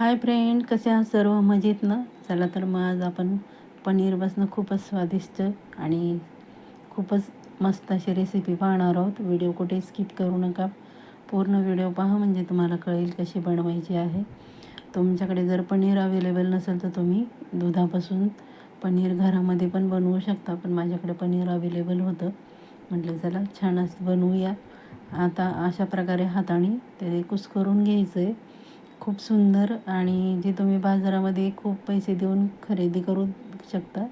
Hi friend कसे आहात सर्व? मजेत ना? चला तर मग आज आपण पनीर बसणं खूपच स्वादिष्ट आणि खूपच मस्त अशी रेसिपी पाहणार आहोत. व्हिडिओ कुठे स्किप करू नका. पूर्ण व्हिडिओ पहा म्हणजे तुम्हाला कळेल कशी बनवायची आहे. तुमच्याकडे जर पनीर अवेलेबल नसेल तर तुम्ही दुधापासून पनीर घरामध्ये पण बनवू शकता पण माझ्याकडे पनीर अवेलेबल होतं. म्हटलं चला छान असं बनवूया. आता अशा प्रकारे हाताने ते कुस्करून घ्यायचं आहे खूप सुंदर आणि जे तुम्ही बाजारामध्ये खूप पैसे देऊन खरेदी करू शकता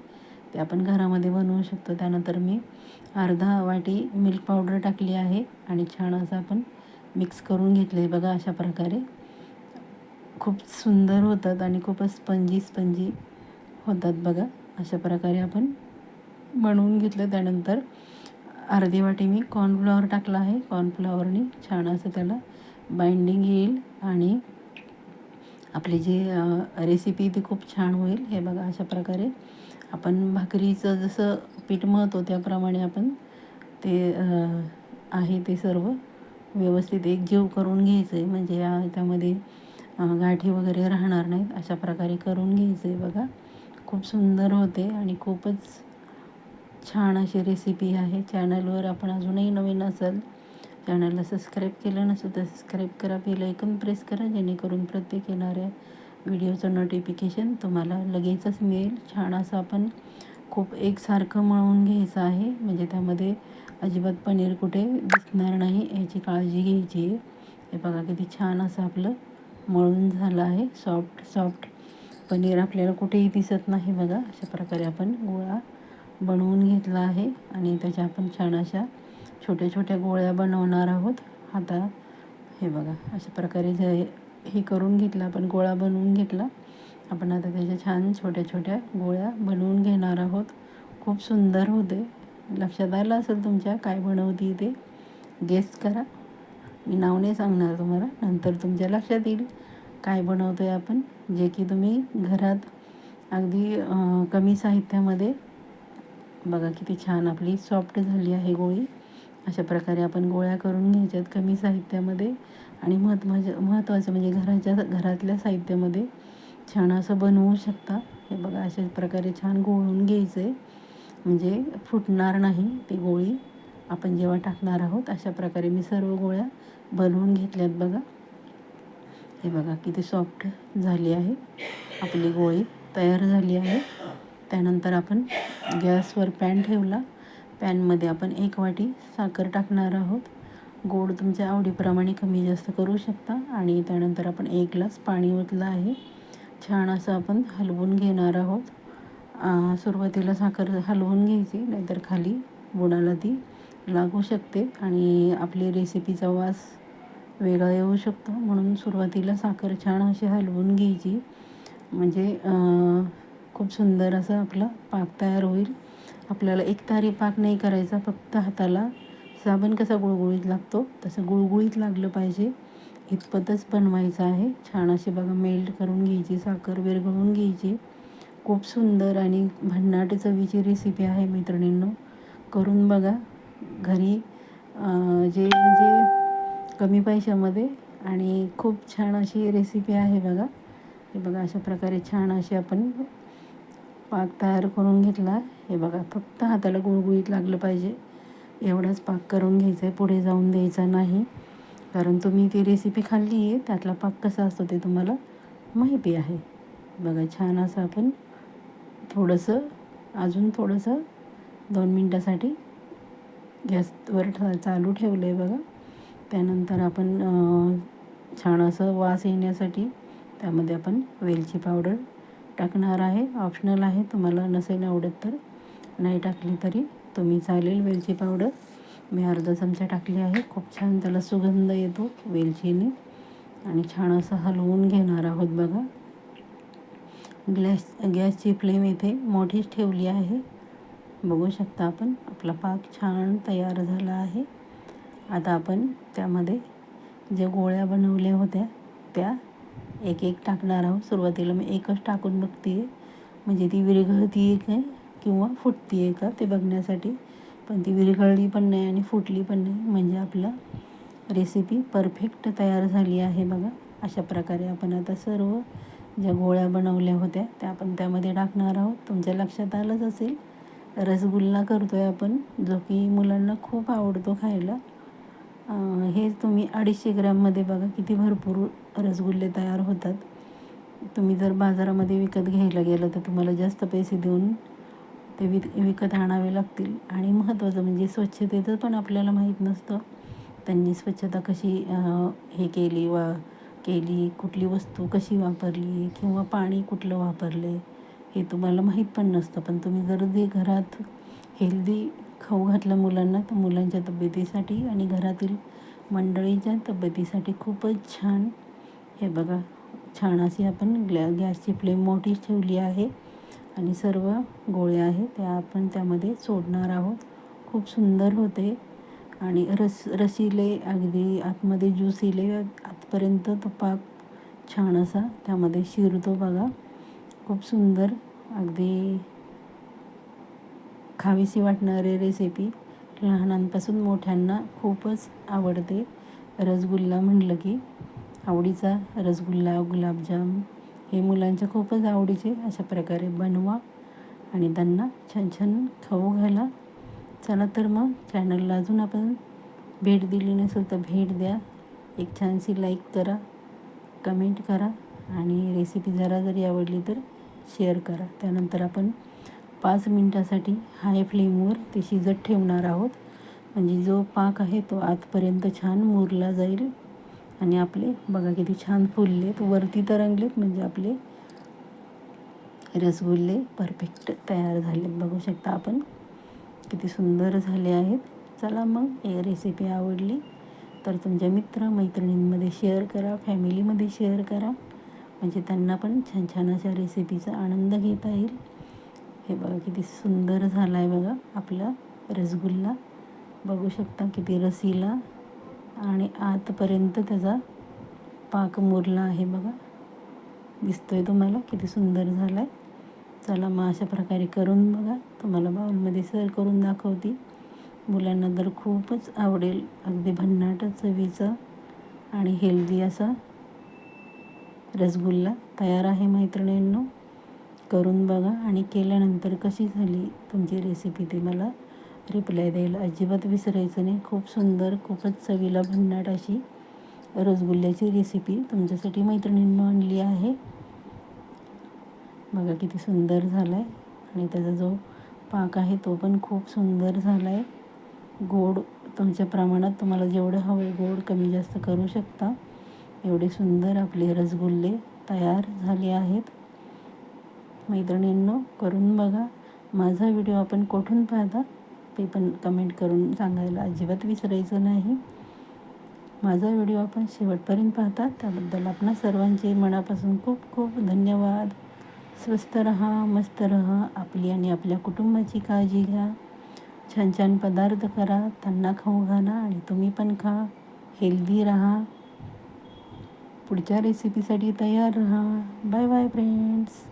ते आपण घरामध्ये बनवू शकतो. त्यानंतर मी अर्धा वाटी मिल्क पावडर टाकली आहे आणि छान असं आपण मिक्स करून घेतले बघा अशा प्रकारे. खूप सुंदर होतात आणि खूपच स्पंजी स्पंजी होतात बघा. अशा प्रकारे आपण बनवून घेतलं. त्यानंतर अर्धी वाटी मी कॉर्नफ्लॉवर टाकला आहे. कॉर्नफ्लॉवरनी छान असं त्याला बाइंडिंग येईल आणि आपली जी रेसिपी ती खूप छान होईल हे बघा अशा प्रकारे. आपण भाकरीचं जसं पीठ मळतो त्याप्रमाणे आपण ते आहे ते सर्व व्यवस्थित एक जीव करून घ्यायचं आहे म्हणजे या त्यामध्ये गाठी वगैरे राहणार नाहीत अशा प्रकारे करून घ्यायचं आहे बघा. खूप सुंदर होते आणि खूपच छान अशी रेसिपी आहे. चॅनलवर आपण अजूनही नवीन असेल चॅनलला सबस्क्राईब केलं नसेल तर सबस्क्राईब करा बेल ऐकून प्रेस करा जेणेकरून प्रत्येक येणाऱ्या व्हिडिओचं नोटिफिकेशन तुम्हाला लगेचच मिळेल. छान असं आपण खूप एकसारखं मळून घ्यायचं आहे. म्हणजे त्यामध्ये अजिबात पनीर कुठे दिसणार नाही याची काळजी घ्यायची आहे. हे बघा किती छान असं आपलं मळून झालं आहे. सॉफ्ट सॉफ्ट पनीर आपल्याला कुठेही दिसत नाही बघा. अशा प्रकारे आपण गोळा बनवून घेतला आहे. आणि त्याच्या आपण छान अशा छोट्या छोट्या गोळ्या बनवणार आहोत आता हे बघा अशा प्रकारे जे हे करून घेतलं आपण गोळा बनवून घेतला. आपण आता त्याच्या छान छोट्या छोट्या गोळ्या बनवून घेणार आहोत. खूप सुंदर होते. लक्षात आलं असेल तुमच्या काय बनवते ते? गेस्ट करा. मी नाव नाही सांगणार तुम्हाला नंतर तुमच्या लक्षात येईल काय बनवतो आहे आपण. जे की तुम्ही घरात अगदी कमी साहित्यामध्ये बघा किती छान आपली सॉफ्ट झाली आहे गोळी. अशा प्रकारे आपण गोळ्या करून घ्यायच्यात कमी साहित्यामध्ये. आणि महत्त्वाचं महत्त्वाचं म्हणजे घराच्या घरातल्या साहित्यामध्ये छान असं बनवू शकता. हे बघा अशा प्रकारे छान गोळून घ्यायचं आहे म्हणजे फुटणार नाही ती गोळी. आपण जेव्हा टाकणार आहोत अशा प्रकारे मी सर्व गोळ्या बनवून घेतल्यात बघा. हे बघा किती सॉफ्ट झाली आहे. आपली गोळी तयार झाली आहे. त्यानंतर आपण गॅसवर पॅन ठेवला. पॅनमध्ये आपण एक वाटी साखर टाकणार आहोत. गोड तुमच्या आवडीप्रमाणे कमी जास्त करू शकता आणि त्यानंतर आपण एक ग्लास पाणी ओतलं आहे. छान असं आपण हलवून घेणार आहोत. सुरुवातीला साखर हलवून घ्यायची नाहीतर खाली बुडाला ती लागू शकते आणि आपली रेसिपीचा वास वेगळा येऊ शकतो. म्हणून सुरुवातीला साखर छान अशी हलवून घ्यायची. म्हणजे खूप सुंदर असं आपला पाक तयार होईल. आपल्याला एक तारी पाक नाही करायचा फक्त हाताला साबण कसा गुळगुळीत लागतो तसं गुळगुळीत लागलं पाहिजे. इतपतच बनवायचं आहे. छान अशी बघा मेल्ट करून घ्यायची साखर विरघळून घ्यायची. खूप सुंदर आणि भन्नाट चवीची रेसिपी आहे मैत्रिणींनो करून बघा. घरी जे म्हणजे कमी पैशामध्ये आणि खूप छान अशी रेसिपी आहे बघा. हे बघा अशा प्रकारे छान अशी आपण पाक तयार करून घेतला. हे बघा फक्त हाताला गुळगुळीत लागलं पाहिजे. एवढाच पाक करून घ्यायचा आहे पुढे जाऊन द्यायचा नाही. कारण तुम्ही ती रेसिपी खाल्ली आहे त्यातला पाक कसा असतो ते तुम्हाला माहिती आहे. बघा छान असं आपण थोडंसं अजून थोडंसं दोन मिनटासाठी गॅसवर चालू ठेवलं आहे बघा. त्यानंतर आपण छान असं वास येण्यासाठी त्यामध्ये आपण वेलची पावडर टाकणार आहे. ऑप्शनल आहे. तुम्हाला नसेल आवडत तर. नाही टाकली तरी तुम्ही चालेल वेलची पावडर मी अर्धा चमचा टाकली आहे. खूप छान त्याला सुगंध येतो वेलचीने. आणि छान असं हलवून घेणार आहोत बघा. गॅस गॅसची फ्लेम इथे मोठीच ठेवली आहे. बघू शकता आपण. आपला पाक छान तयार झाला आहे. आता आपण त्यामध्ये ज्या गोळ्या बनवल्या होत्या त्या एक एक टाकणार आहोत. सुरुवातीला मी एकच टाकून बघते म्हणजे ती विरघळती आहे काय किंवा फुटती आहे का ते बघण्यासाठी. पण ती विरघळली पण नाही आणि फुटली पण नाही. म्हणजे आपलं रेसिपी परफेक्ट तयार झाली आहे बघा. अशा प्रकारे आपण आता सर्व ज्या गोळ्या बनवल्या होत्या त्या आपण त्यामध्ये टाकणार आहोत. तुमच्या लक्षात आलंच असेल. रसगुल्ला करतो आहे आपण जो की मुलांना खूप आवडतो खायला. हे तुम्ही अडीचशे ग्रॅममध्ये बघा किती भरपूर रसगुल्ले तयार होतात. तुम्ही जर बाजारामध्ये विकत घ्यायला गेलं तर तुम्हाला जास्त पैसे देऊन ते विक विकत आणावे लागतील. आणि महत्त्वाचं म्हणजे स्वच्छतेचं पण आपल्याला माहीत नसतं. त्यांनी स्वच्छता कशी हे केली वा केली कुठली वस्तू कशी वापरली किंवा पाणी कुठलं वापरले हे तुम्हाला माहीत पण नसतं. पण तुम्ही जर जे घरात हेल्दी खाऊ घातलं मुलांना तर मुलांच्या तब्येतीसाठी आणि घरातील मंडळीच्या तब्येतीसाठी खूपच छान हे बघा छान अशी आपण ग्लॅ गॅसची फ्लेम मोठी ठेवली आहे आणि सर्व गोळ्या आहेत त्या आपण त्यामध्ये सोडणार आहोत. खूप सुंदर होते आणि रस रसिले अगदी आतमध्ये ज्यूस इले आतपर्यंत तो पाक छान असा त्यामध्ये शिरतो बघा. खूप सुंदर अगदी खावीशी वाटणारे रेसिपी लहानांपासून मोठ्यांना खूपच आवडते. रसगुल्ला म्हटलं की आवडीचा रसगुल्ला गुलाबजाम हे मुलांच्या खूपच आवडीचे अशा प्रकारे बनवा आणि त्यांना छान छान खाऊ घाला. चला तर मग चॅनलला अजून आपण भेट दिली नसेल तर भेट द्या. एक छानशी लाईक करा कमेंट करा आणि रेसिपी जरा जरी आवडली तर शेअर करा. त्यानंतर आपण पाच मिनटासाठी हाय फ्लेमवर ते शिजत ठेवणार आहोत. म्हणजे जो पाक आहे तो आतपर्यंत छान मुरला जाईल. आणि आपले बघा किती छान फुललेत वरती तरंगलेत म्हणजे आपले रसगुल्ले परफेक्ट तयार झालेत. बघू शकता आपण किती सुंदर झाले आहेत. चला मग हे रेसिपी आवडली तर तुमच्या मित्र मैत्रिणींमध्ये शेअर करा फॅमिलीमध्ये शेअर करा. म्हणजे त्यांना पण छान छान अशा रेसिपीचा आनंद घेता येईल. हे बघा किती सुंदर झाला आहे बघा आपला रसगुल्ला. बघू शकता किती रसीला आणि आतपर्यंत त्याचा पाक मुरला आहे बघा. दिसतो आहे तुम्हाला किती सुंदर झाला आहे चला मग अशा प्रकारे करून बघा. तुम्हाला बाउलमध्ये सर करून दाखवते. मुलांना तर खूपच आवडेल. अगदी भन्नाट चवीचं आणि हेल्दी असा रसगुल्ला तयार आहे मैत्रिणींनो. करून बघा आणि केल्यानंतर कशी झाली तुमची रेसिपी ते मला रिप्लाय द्यायला अजिबात विसरायचं नाही. खूप सुंदर खूपच चवीला भन्नाट अशी रसगुल्ल्याची रेसिपी तुमच्यासाठी मैत्रिणींनी आणली आहे. बघा किती सुंदर झाला आहे आणि त्याचा जो पाक आहे तो पण खूप सुंदर झाला आहे गोड तुमच्या प्रमाणात तुम्हाला जेवढं हवं आहे गोड कमी जास्त करू शकता. एवढे सुंदर आपले रसगुल्ले तयार झाले आहेत. मैत्रिणींनो करून बघा. माझा व्हिडिओ आपण कुठून पाहता? ते पण कमेंट करून सांगायला अजिबात विसरायचं नाही. माझा व्हिडिओ आपण शेवटपर्यंत पाहता त्याबद्दल आपणा सर्वांचे मनापासून खूप खूप धन्यवाद. स्वस्त रहा मस्त रहा आपली आणि आपल्या कुटुंबाची काळजी घ्या. छान छान पदार्थ करा त्यांना खाऊ घाला आणि तुम्ही पण खा. हेल्दी राहा. पुढच्या रेसिपीसाठी तयार राहा. Bye bye friends